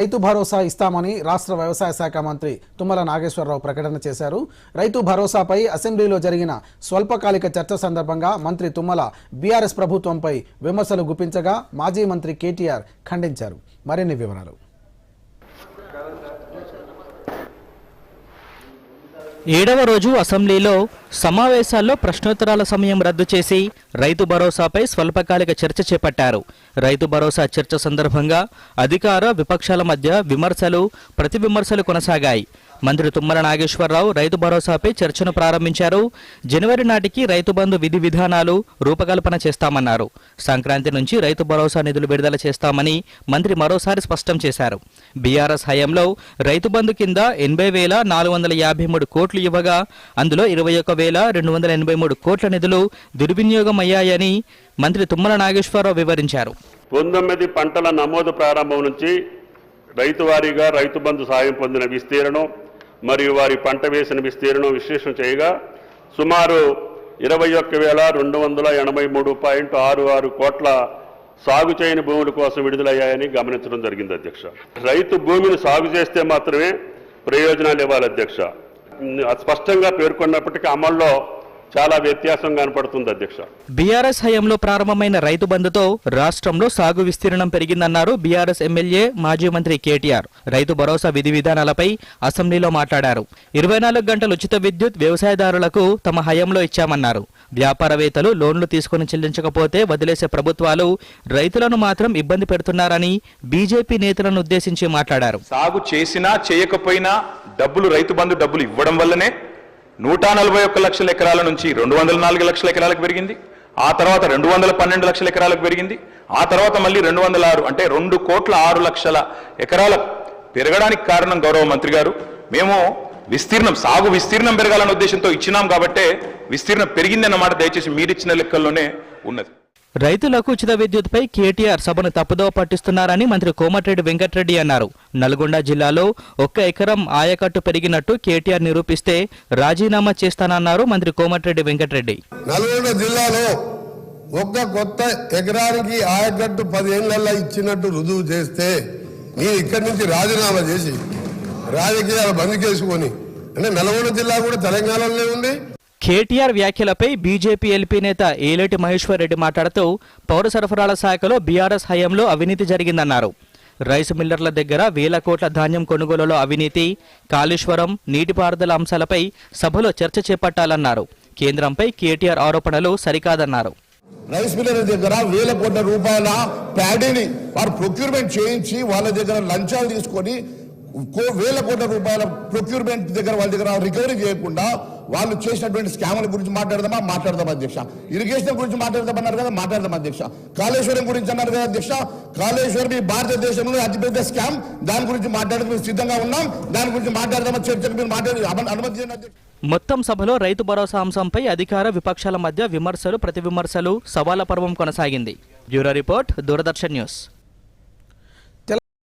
రైతు భరోసా ఇస్తామని రాష్ట్ర వ్యవసాయ శాఖ మంత్రి తుమ్మల నాగేశ్వరరావు ప్రకటన చేశారు. రైతు భరోసాపై అసెంబ్లీలో జరిగిన స్వల్పకాలిక చర్చ సందర్భంగా మంత్రి తుమ్మల బీఆర్ఎస్ ప్రభుత్వంపై విమర్శలు గుప్పించగా మాజీ మంత్రి కేటీఆర్ ఖండించారు. మరిన్ని వివరాలు. ఏడవ రోజు అసెంబ్లీలో సమావేశాల్లో ప్రశ్నోత్తరాల సమయం రద్దు చేసి రైతు భరోసాపై స్వల్పకాలిక చర్చ చేపట్టారు. రైతు భరోసా చర్చ సందర్భంగా అధికార విపక్షాల మధ్య విమర్శలు ప్రతి విమర్శలు కొనసాగాయి. మంత్రి తుమ్మల నాగేశ్వరరావు రైతు భరోసాపై చర్చను ప్రారంభించారు. జనవరి నాటికి రైతు బంధు విధి విధానాలు రూపకల్పన చేస్తామన్నారు. సంక్రాంతి నుంచి రైతు భరోసా నిధులు విడుదల చేస్తామని మంత్రి మరోసారి స్పష్టం చేశారు. బీఆర్ఎస్ హయాంలో రైతు బంధు కింద ఎనభై వేల నాలుగు వందల యాభై మూడు కోట్లు ఇవ్వగా అందులో ఇరవై ఒక్క వేల రెండు వందల ఎనభై మూడు కోట్ల నిధులు దుర్వినియోగం అయ్యాయని మంత్రి తుమ్మల నాగేశ్వరరావు వివరించారు. పంతొమ్మిది పంటల నమోదు ప్రారంభం నుంచి రైతు వారీగా రైతు బంధు సాయం పొందిన విస్తీర్ణం మరియు వారి పంట వేసిన విస్తీర్ణం విశ్లేషణ చేయగా సుమారు ఇరవై ఒక్క వేల రెండు వందల ఎనభై మూడు పాయింట్ ఆరు ఆరు కోట్ల సాగు చేయని భూముల కోసం విడుదలయ్యాయని గమనించడం జరిగింది అధ్యక్ష. రైతు భూమిని సాగు చేస్తే మాత్రమే ప్రయోజనాలు ఇవ్వాలి అధ్యక్ష. స్పష్టంగా పేర్కొన్నప్పటికీ అమల్లో చాలా వ్యత్యాసం కనపడుతుంది అధ్యక్ష. బీఆర్ఎస్ హయాంలో ప్రారంభమైన రైతు బంధుతో రాష్ట్రంలో సాగు విస్తీర్ణం పెరిగిందన్నారు బీఆర్ఎస్ ఎమ్మెల్యే మాజీ మంత్రి కేటీఆర్. రైతు భరోసా విధి విధానాలపై అసెంబ్లీలో మాట్లాడారు. ఇరవై నాలుగు గంటల ఉచిత విద్యుత్ వ్యవసాయదారులకు తమ హయాంలో ఇచ్చామన్నారు. వ్యాపారవేత్తలు లోన్లు తీసుకుని చెల్లించకపోతే వదిలేసే ప్రభుత్వాలు రైతులను మాత్రం ఇబ్బంది పెడుతున్నారని బీజేపీ నేతలను ఉద్దేశించి మాట్లాడారు. సాగు చేసినా చేయకపోయినా డబ్బులు రైతు బంధు డబ్బులు ఇవ్వడం వల్లనే నూట నలభై ఒక్క లక్షల ఎకరాల నుంచి రెండు వందల నాలుగు లక్షల ఎకరాలకు పెరిగింది. ఆ తర్వాత రెండు వందల పన్నెండు లక్షల ఎకరాలకు పెరిగింది. ఆ తర్వాత మళ్ళీ రెండు వందల ఆరు అంటే రెండు కోట్ల ఆరు లక్షల ఎకరాల పెరగడానికి కారణం గౌరవ మంత్రి గారు. మేము విస్తీర్ణం సాగు విస్తీర్ణం పెరగాలన్న ఉద్దేశంతో ఇచ్చినాం కాబట్టే విస్తీర్ణం పెరిగిందన్నమాట దయచేసి మీరిచ్చిన లెక్కల్లోనే ఉన్నది. రైతులకు ఉచిత విద్యుత్పై కేటీఆర్ సభను తప్పుదోవ పట్టిస్తున్నారని మంత్రి కోమటిరెడ్డి వెంకటరెడ్డి అన్నారు. నల్గొండ జిల్లాలో ఒక్క ఎకరం ఆయకట్టు పెరిగినట్టు కేటీఆర్ నిరూపిస్తే రాజీనామా చేస్తానన్నారు మంత్రి కోమటిరెడ్డి వెంకటరెడ్డి. నల్గొండ జిల్లాలో ఒక్క కొత్త ఎకరానికి ఆయకట్టు పదిహేనులలో ఇచ్చినట్టు రుజువు చేస్తే మీరు ఇక్కడి నుంచి రాజీనామా చేసి రాజకీయాలు బంద్ చేసుకొని అంటే నల్గొండ జిల్లా కూడా తెలంగాణలోనే ఉంది. కేటీఆర్ వ్యాఖ్యలపై బీజేపీ ఎల్పీ నేత ఏలేటి మహేశ్వర్ రెడ్డి మాట్లాడుతూ పౌర సరఫరాల శాఖలో బీఆర్ఎస్ హయాంలో అవినీతి జరిగిందన్నారు. రైస్ మిల్లర్ల దగ్గర వేల కోట్ల ధాన్యం కొనుగోలులో అవినీతి కాళేశ్వరం నీటిపారుదల అంశాలపై సభలో చర్చ చేపట్టాలన్నారు. కేంద్రంపై కేటీఆర్ ఆరోపణలు సరికాదన్నారు. రైస్ మిల్లర్ల దగ్గర వేల కోట్ల రూపాయల ప్యాడీని వారు ప్రొక్యూర్మెంట్ చేయించి వాళ్ళ దగ్గర లంచాలు తీసుకొని వేల కోట్ల రూపాయల ప్రొక్యూర్మెంట్ దగ్గర వాళ్ళ దగ్గర రికవరీ చేయకుండా వాళ్ళు చేసినటువంటి స్కాముల గురించి మాట్లాడదామా? మాట్లాడదాం అధ్యక్ష. ఇరిగేషన్ గురించి మాట్లాడదామన్నారు కదా? మాట్లాడదాం అధ్యక్ష. కాళేశ్వరం గురించి అన్నారు కదా అధ్యక్ష? కాళేశ్వరం ఈ భారతదేశంలో అతిపెద్ద స్కామ్. దాని గురించి మాట్లాడడానికి మేము సిద్ధంగా ఉన్నాం. దాని గురించి మాట్లాడదామా చర్చకు మీరు మాట్లాడి అనుమతి మొత్తం సభలో రైతు భరోసా అంశంపై అధికార విపక్షాల మధ్య విమర్శలు ప్రతి విమర్శలు సవాల పర్వం కొనసాగింది. Bureau report Doordarshan news.